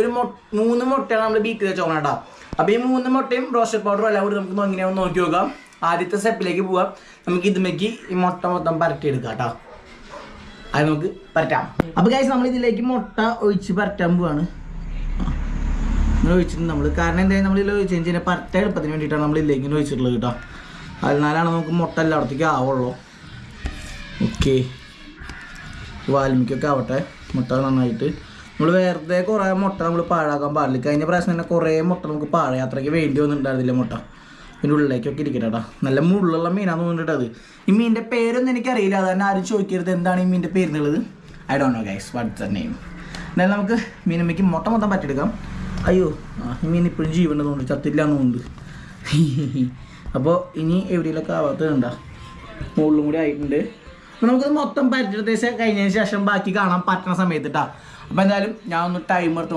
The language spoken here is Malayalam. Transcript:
ഒരു മൂന്ന് മുട്ടയാണ് നമ്മൾ ബീറ്റ് ചെയ്ത കേട്ടോ. അപ്പോൾ ഈ മൂന്ന് മുട്ടയും റോസ്റ്റഡ് പൗഡറും എല്ലാം കൂടി നമുക്ക് എങ്ങനെയാണെന്ന് നോക്കി നോക്കാം. ആദ്യത്തെ സ്റ്റെപ്പിലേക്ക് പോവാം. നമുക്ക് ഇതുമേക്ക് ഈ മുട്ട മൊത്തം പരട്ടിയെടുക്കാം കേട്ടോ. അത് നമുക്ക് പരറ്റാം അപ്പോൾ കഴിച്ച് നമ്മൾ ഇതിലേക്ക് മുട്ട ഒഴിച്ച് പരറ്റാൻ പോവാണ്. ഇങ്ങനെ ഒഴിച്ചിട്ടുണ്ട് നമ്മൾ കാരണം എന്തായാലും നമ്മൾ ഇതിൽ ഒഴിച്ച് കഴിഞ്ഞാൽ പരട്ട എളുപ്പത്തിന് വേണ്ടിയിട്ടാണ് നമ്മൾ ഇതിലേക്ക് ഒഴിച്ചിട്ടുള്ളത് കേട്ടോ. അതിനാലാണ് നമുക്ക് മുട്ട എല്ലായിടത്തേക്ക് ആവുള്ളൂ. ഓക്കെ വാൽമിക്കൊക്കെ ആവട്ടെ. മുട്ട നന്നായിട്ട് നമ്മൾ വെറുതെ കുറേ മുട്ട നമ്മൾ പാഴാക്കാൻ പാടില്ല. കഴിഞ്ഞ പ്രാവശ്യം തന്നെ കുറേ മുട്ട നമുക്ക് പാഴ അത്രയ്ക്ക് വേണ്ടി വന്നിട്ടുണ്ടായിരുന്നില്ല മുട്ട? ഇതിന്റെ ഉള്ളിലേക്കൊക്കെ ഇരിക്കട്ടെ കേട്ടോ നല്ല മുള്ളുള്ള മീനാന്ന് തോന്നിട്ട് അത്. ഈ മീനിന്റെ പേരൊന്നും എനിക്കറിയില്ല. അത് തന്നെ ആരും ചോദിക്കരുത് എന്താണ് ഈ മീനിന്റെ പേര് എന്നുള്ളത് I don't know guys what's the name എന്നാലും നമുക്ക് മീനമ്മയ്ക്ക് മുട്ട മൊത്തം പറ്റിയെടുക്കാം. അയ്യോ ഈ മീൻ ഇപ്പോഴും ജീവനുണ്ട് ചത്തില്ല തോന്നുന്നു അപ്പോൾ ഇനി എവിടെയെങ്കിലൊക്കെ ആവാത്തത് ഉണ്ടാ മുകളിലും കൂടി ആയിട്ടുണ്ട്. അപ്പോൾ നമുക്കത് മൊത്തം പറ്റിയെടുത്ത കഴിഞ്ഞതിന് ശേഷം ബാക്കി കാണാൻ പറ്റുന്ന സമയത്ത് കേട്ടോ അപ്പം എന്തായാലും ഞാൻ ഒന്ന് ടൈം എടുത്ത്